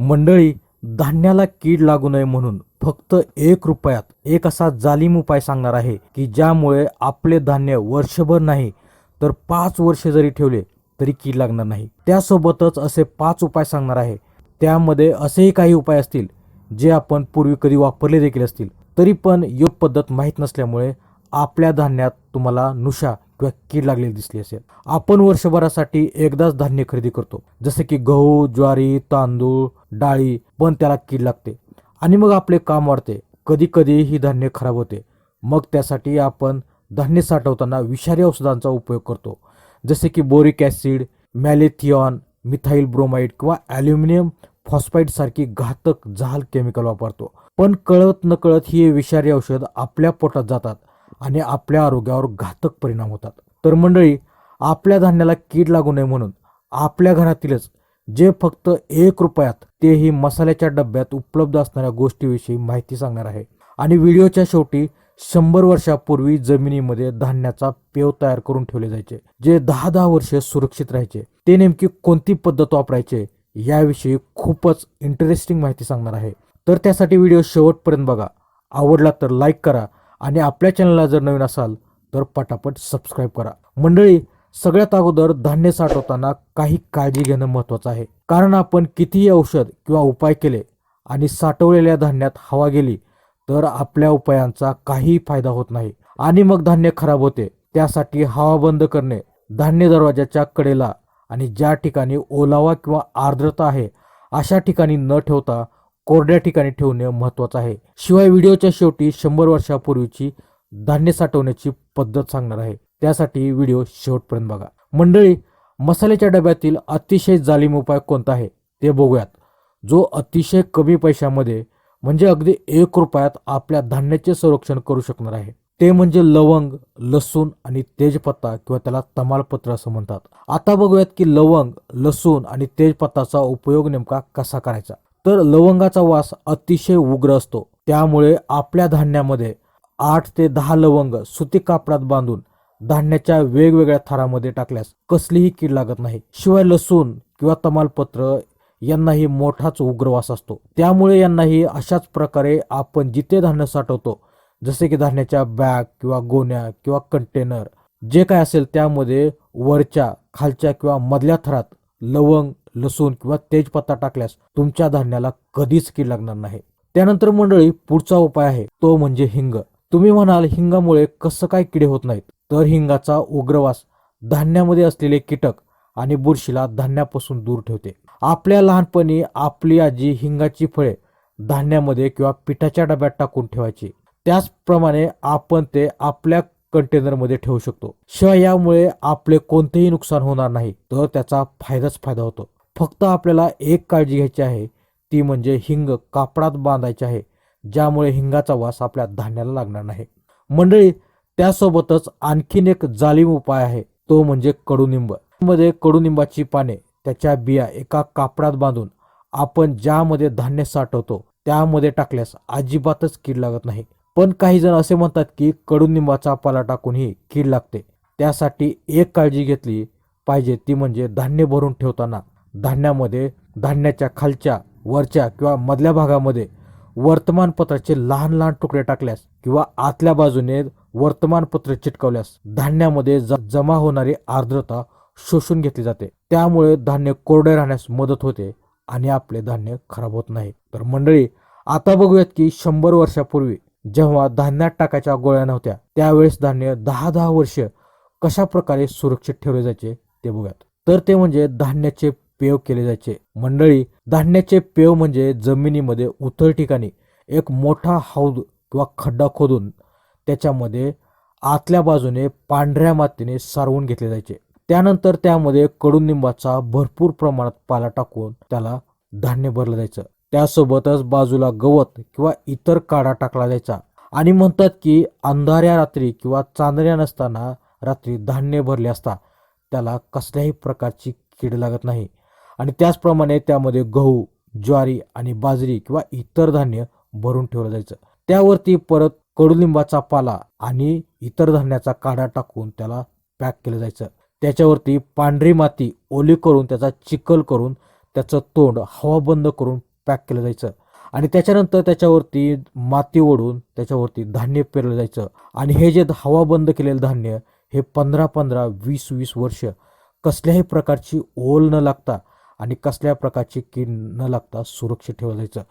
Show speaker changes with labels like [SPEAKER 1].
[SPEAKER 1] मंडळी धान्याला कीड लागू नये म्हणून फक्त एक रुपयात एक असा जालीम उपाय सांगणार आहे की ज्यामुळे आपले धान्य वर्षभर नाही तर पाच वर्ष जरी ठेवले तरी कीड लागणार नाही. त्यासोबतच असे पाच उपाय सांगणार आहे. त्यामध्ये असेही काही उपाय असतील जे आपण पूर्वी कधी वापरले देखील असतील. तरी पण योग पद्धत माहीत नसल्यामुळे आपल्या धान्यात तुम्हाला नुशा किंवा कीड लागलेली दिसली असेल. आपण वर्षभरासाठी एकदाच धान्य खरेदी करतो. जसे की गहू ज्वारी तांदूळ डाळी पण त्याला कीड लागते. आणि मग आपले काम वाढते. कधी कधी ही धान्य खराब होते. मग त्यासाठी आपण धान्य साठवताना विषारी औषधांचा उपयोग करतो. जसे की boric acid malathion methyl bromide किंवा ॲल्युमिनियम फॉस्फाईड सारखी घातक जहाल केमिकल वापरतो. पण कळत नकळत ही विषारी औषध आपल्या पोटात जातात आणि आपल्या आरोग्यावर घातक परिणाम होतात. तर मंडळी आपल्या धान्याला कीड लागू नये म्हणून आपल्या घरातीलच जे फक्त एक रुपयात तेही मसाल्याच्या डब्यात उपलब्ध असणाऱ्या गोष्टीविषयी माहिती सांगणार आहे. आणि व्हिडिओच्या शेवटी शंभर वर्षापूर्वी जमिनीमध्ये धान्याचा पेव तयार करून ठेवले जायचे जे दहा दहा वर्ष सुरक्षित राहायचे. ते नेमकी कोणती पद्धत वापरायचे याविषयी खूपच इंटरेस्टिंग माहिती सांगणार आहे. तर त्यासाठी व्हिडिओ शेवटपर्यंत बघा. आवडला तर लाईक करा आणि आपल्या चॅनलला जर नवीन असाल तर पटापट सबस्क्राईब करा. मंडळी सगळ्यात अगोदर धान्य साठवताना काही काळजी घेणं महत्त्वाचं आहे. कारण आपण कितीही औषध किंवा उपाय केले आणि साठवलेल्या धान्यात हवा गेली तर आपल्या उपायांचा काहीही फायदा होत नाही. आणि मग धान्य खराब होते त्यासाठी हवा बंद करणे धान्य दरवाजाच्या कडेला आणि ज्या ठिकाणी ओलावा किंवा आर्द्रता आहे अशा ठिकाणी न ठेवता कोरड्या ठिकाणी ठेवणे महत्त्वाचं आहे. शिवाय व्हिडिओच्या शेवटी शंभर वर्षापूर्वीची धान्य साठवण्याची पद्धत सांगणार आहे. त्यासाठी व्हिडिओ शेवटपर्यंत बघा. मंडळी मसाल्याच्या डब्यातील अतिशय जालिम उपाय कोणता आहे ते बघूयात. जो अतिशय कमी पैशामध्ये म्हणजे अगदी एक रुपयात आपल्या धान्याचे संरक्षण करू शकणार आहे. ते म्हणजे लवंग लसूण आणि तेजपत्ता किंवा त्याला तमालपत्र असं म्हणतात. आता बघूयात की लवंग लसूण आणि तेजपत्ताचा उपयोग नेमका कसा करायचा? तर लवंगाचा वास अतिशय उग्र असतो. त्यामुळे आपल्या धान्यामध्ये आठ ते दहा लवंग सुती कापडात बांधून धान्याच्या वेगवेगळ्या थरामध्ये टाकल्यास कसलीही कीड लागत नाही. शिवाय लसूण किंवा तमालपत्र यांनाही मोठाच उग्रवास असतो. त्यामुळे यांनाही अशाच प्रकारे आपण जिथे धान्य साठवतो जसे की धान्याच्या बॅग किंवा गोण्या किंवा कंटेनर जे काय असेल त्यामध्ये वरच्या खालच्या किंवा मधल्या थरात लवंग लसूण किंवा तेजपत्ता टाकल्यास तुमच्या धान्याला कधीच कीड लागणार नाही. त्यानंतर मंडळी पुढचा उपाय आहे तो म्हणजे हिंग. तुम्ही म्हणाल हिंगामुळे कसं काय किडे होत नाहीत? तर हिंगाचा उग्रवास धान्यामध्ये असलेले कीटक आणि बुरशीला धान्यापासून दूर ठेवते. आपल्या लहानपणी आपली आजी हिंगाची फळे धान्यामध्ये किंवा पिठाच्या डब्यात टाकून ठेवायची. त्याचप्रमाणे आपण ते आपल्या कंटेनरमध्ये ठेवू शकतो. शिवाय यामुळे आपले कोणतेही नुकसान होणार नाही. तर त्याचा फायदाच फायदा होतो. फक्त आपल्याला एक काळजी घ्यायची आहे ती म्हणजे हिंग कापडात बांधायचे आहे. ज्यामुळे हिंगाचा वास आपल्या धान्याला लागणार नाही. मंडळी त्यासोबतच आणखीन एक जालिम उपाय आहे. तो म्हणजे कडुनिंब. मध्ये कडुनिंबाची पाने त्याच्या बिया एका कापडात बांधून आपण ज्यामध्ये धान्य साठवतो त्यामध्ये टाकल्यास अजिबातच कीड लागत नाही. पण काही जण असे म्हणतात की कडुनिंबाचा पाला टाकूनही कीड लागते. त्यासाठी एक काळजी घेतली पाहिजे ती म्हणजे धान्य भरून ठेवताना धान्यामध्ये धान्याच्या खालच्या वरच्या किंवा मधल्या भागामध्ये वर्तमानपत्राचे लहान लहान तुकडे टाकल्यास किंवा आतल्या बाजूने वर्तमानपत्र चिटकवल्यास धान्यामध्ये ज- जमा होणारी आर्द्रता शोषून घेतली जाते. त्यामुळे धान्य कोरडे राहण्यास मदत होते आणि आपले धान्य खराब होत नाही. तर मंडळी आता बघूयात की शंभर वर्षापूर्वी जेव्हा धान्यात टाकायच्या गोळ्या नव्हत्या त्यावेळेस धान्य दहा दहा वर्ष कशा प्रकारे सुरक्षित ठेवले जायचे ते बघूयात. तर ते म्हणजे धान्याचे पेव केले जायचे. मंडळी धान्याचे पेव म्हणजे जमिनीमध्ये उथळ ठिकाणी एक मोठा हौद किंवा खड्डा खोदून त्याच्यामध्ये आतल्या बाजूने पांढऱ्या मातीने सारवून घेतले जायचे. त्यानंतर त्यामध्ये कडुनिंबाचा भरपूर प्रमाणात पाला टाकून त्याला धान्य भरलं जायचं. त्यासोबतच बाजूला गवत किंवा इतर काडा टाकला जायचा. आणि म्हणतात की अंधाऱ्या रात्री किंवा चांदण्या नसताना रात्री धान्य भरले असता त्याला कसल्याही प्रकारची कीड लागत नाही. आणि त्याचप्रमाणे त्यामध्ये गहू ज्वारी आणि बाजरी किंवा इतर धान्य भरून ठेवलं जायचं. त्यावरती परत कडुलिंबाचा पाला आणि इतर धान्याचा काढा टाकून त्याला पॅक केलं जायचं. त्याच्यावरती पांढरी माती ओली करून त्याचा चिखल करून त्याचं तोंड हवा बंद करून पॅक केलं जायचं. आणि त्याच्यानंतर त्याच्यावरती माती ओढून त्याच्यावरती धान्य पेरलं जायचं. आणि हे जे हवा बंद केलेलं धान्य हे पंधरा पंधरा वीस वीस वर्ष कसल्याही प्रकारची ओल न लागता आणि कसल्या प्रकारची कीड न लागता सुरक्षित ठेवायचं.